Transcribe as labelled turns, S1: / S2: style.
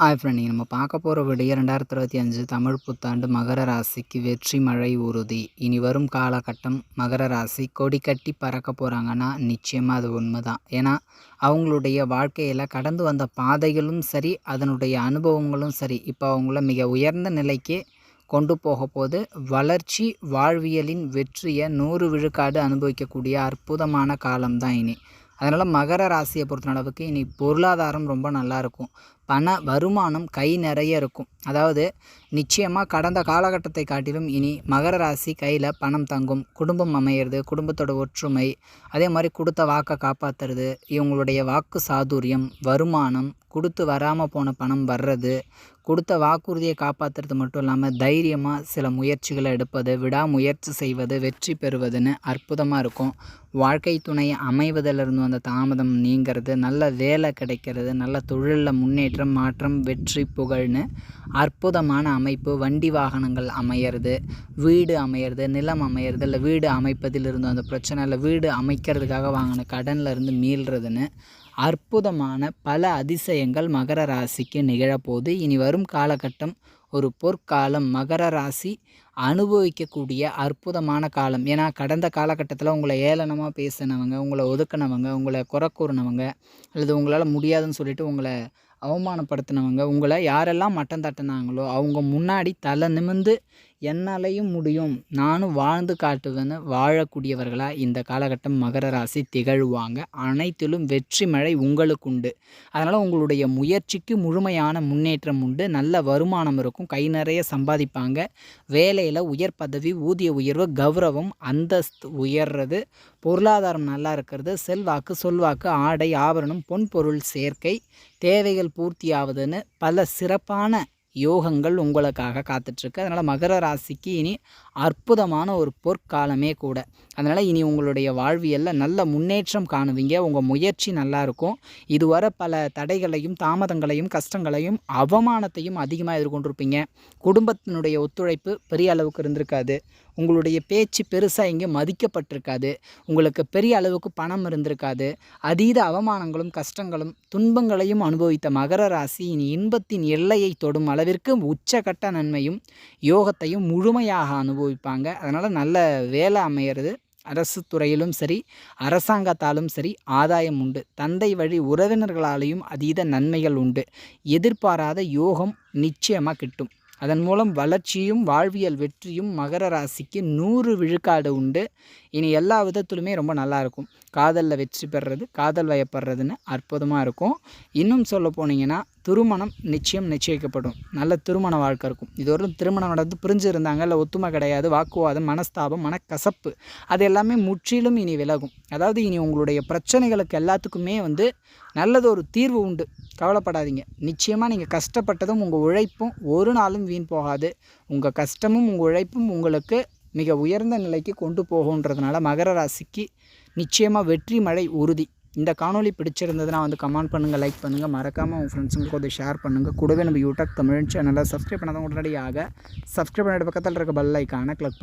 S1: Hi friend நீங்கள் நம்ம பார்க்க போகிற விடிய ரெண்டாயிரத்தி இருபத்தி அஞ்சு தமிழ் புத்தாண்டு மகர ராசிக்கு வெற்றி மழை உறுதி. இனி வரும் காலகட்டம் மகர ராசி. கொடி கட்டி பறக்க போகிறாங்கன்னா நிச்சயமாக அது உண்மை தான் ஏன்னா அவங்களுடைய வாழ்க்கையில் கடந்து வந்த பாதைகளும் சரி அதனுடைய அனுபவங்களும் சரி இப்போ அவங்கள மிக உயர்ந்த நிலைக்கு கொண்டு போக போது வளர்ச்சி வாழ்வியலின் வெற்றியை நூறு விழுக்காடு அனுபவிக்கக்கூடிய அற்புதமான காலம்தான் இனி. அதனால் மகர ராசியை பொறுத்த அளவுக்கு இனி பொருளாதாரம் ரொம்ப நல்லா இருக்கும். பண வருமானம் கை நிறைய இருக்கும். அதாவது நிச்சயமாக கடந்த காலகட்டத்தை காட்டிலும் இனி மகர ராசி கையில் பணம் தங்கும் குடும்பம் அமையிறது குடும்பத்தோட ஒற்றுமை அதே மாதிரி கொடுத்த வாக்கை காப்பாற்றுறது இவங்களுடைய வாக்கு சாதுரியம் வருமானம் கொடுத்து வராமல் போன பணம் வர்றது கொடுத்த வாக்குறுதியை காப்பாற்றுறது மட்டும் இல்லாமல் தைரியமாக சில முயற்சிகளை எடுப்பது விடாமுயற்சி செய்வது வெற்றி பெறுவதுன்னு அற்புதமாக இருக்கும். வாழ்க்கை துணை அமைவதிலிருந்து வந்த தாமதம் நீங்கிறது நல்ல வேலை கிடைக்கிறது நல்ல தொழிலில் முன்னேற்றம் மாற்றம் வெற்றி புகழ்னு அற்புதமான அமைப்பு. வண்டி வாகனங்கள் அமையிறது வீடு அமையிறது நிலம் அமையிறது இல்லை வீடு அமைப்பதிலிருந்து அந்த பிரச்சனை இல்லை வீடு அமைக்கிறதுக்காக வாங்கின கடனில் இருந்து மீள்றதுன்னு அற்புதமான பல அதிசயங்கள் மகர ராசிக்கு நிகழப்போது. இனி வரும் காலகட்டம் ஒரு பொற்காலம். மகர ராசி அனுபவிக்கக்கூடிய அற்புதமான காலம். ஏன்னா கடந்த காலகட்டத்தில் உங்களை ஏளனமாக பேசினவங்க உங்களை ஒதுக்கினவங்க உங்களை குறை கூறினவங்க அல்லது உங்களால் முடியாதுன்னு சொல்லிட்டு உங்களை அவமானப்படுத்தினவங்க உங்களை யாரெல்லாம் மட்டம் தட்டினாங்களோ அவங்க முன்னாடி தலை நிமிர்ந்து என்னாலையும் முடியும். நானும் வாழ்ந்து காட்டுவேன்னு வாழக்கூடியவர்களாக இந்த காலகட்டம் மகர ராசி திகழ்வாங்க. அனைத்திலும் வெற்றி மழை உங்களுக்கு உண்டு அதனால் உங்களுடைய முயற்சிக்கு முழுமையான முன்னேற்றம் உண்டு. நல்ல வருமானம் இருக்கும். கை நிறைய சம்பாதிப்பாங்க. வேலையில் உயர் பதவி ஊதிய உயர்வு கௌரவம் அந்தஸ்து உயர்றது பொருளாதாரம் நல்லா இருக்கிறது செல்வாக்கு சொல்வாக்கு ஆடை ஆபரணம் பொன்பொருள் சேர்க்கை தேவைகள் பூர்த்தியாவதுன்னு பல சிறப்பான யோகங்கள் உங்களுக்காக காத்துட்ருக்கு. அதனால் மகர ராசிக்கு இனி அற்புதமான ஒரு பொற்காலமே கூட. அதனால் இனி உங்களுடைய வாழ்வியலில் நல்ல முன்னேற்றம் காணுவீங்க. உங்கள் முயற்சி நல்லா இருக்கும் இதுவரை பல தடைகளையும் தாமதங்களையும் கஷ்டங்களையும் அவமானத்தையும் அதிகமாக எதிர்கொண்டிருப்பீங்க. குடும்பத்தினுடைய ஒத்துழைப்பு பெரிய அளவுக்கு இருந்திருக்காது. உங்களுடைய பேச்சு பெருசாக இங்கே மதிக்கப்பட்டிருக்காது. உங்களுக்கு பெரிய அளவுக்கு பணம் இருந்திருக்காது. அதீத அவமானங்களும் கஷ்டங்களும் துன்பங்களையும் அனுபவித்த மகர ராசி இனி இன்பத்தின் எல்லையை தொடும் அளவிற்கு உச்சகட்ட நன்மையும் யோகத்தையும் முழுமையாக அனுபவிப்பாங்க. அதனால் நல்ல வேலை அமையிறது. அரசு துறையிலும் சரி அரசாங்கத்தாலும் சரி ஆதாயம் உண்டு. தந்தை வழி உறவினர்களாலேயும் அதீத நன்மைகள் உண்டு. எதிர்பாராத யோகம் நிச்சயமாக கிட்டும். அதன் மூலம் வளர்ச்சியும் வாழ்வியல் வெற்றியும் மகர ராசிக்கு நூறு விழுக்காடு உண்டு. இனி எல்லா விதத்திலுமே ரொம்ப நல்லாயிருக்கும் காதலில் வெற்றி பெறுறது காதல் வயப்படுறதுன்னு அற்புதமாக இருக்கும். இன்னும் சொல்ல போனீங்கன்னா திருமணம் நிச்சயம் நிச்சயிக்கப்படும். நல்ல திருமண வாழ்க்கை இருக்கும். இதுவரையும் திருமணம் நடந்து பிரிஞ்சிருந்தாங்க. இல்லை ஒத்துமை கிடையாது. வாக்குவாதம் மனஸ்தாபம் மனக்கசப்பு. அது எல்லாமே முற்றிலும் இனி விலகும். அதாவது இனி உங்களுடைய பிரச்சனைகளுக்கு எல்லாத்துக்குமே வந்து நல்லது ஒரு தீர்வு உண்டு. கவலைப்படாதீங்க. நிச்சயமாக நீங்கள் கஷ்டப்பட்டதும் உங்கள் உழைப்பும் ஒரு நாளும் வீண் போகாது. உங்கள் கஷ்டமும் உங்கள் உழைப்பும் உங்களுக்கு மிக உயர்ந்த நிலைக்கு கொண்டு போகுன்றதுனால மகர ராசிக்கு நிச்சயமாக வெற்றி மழை உறுதி. இந்த காணொலி பிடிச்சிருந்ததுன்னா வந்து கமெண்ட் பண்ணுங்கள் லைக் பண்ணுங்கள் மறக்காமல் உங்கள் ஃப்ரெண்ட்ஸுங்களுக்கு வந்து ஷேர் பண்ணுங்கள் கூடவே நம்ம யூடியூப் தமிழ் சேனலை சப்ஸ்கிரைப் பண்ணாதான் உடனடியாக சப்ஸ்கிரைப் பண்ணிட்டு பக்கத்தில் இருக்க பெல் ஐக்கானை கிளிக்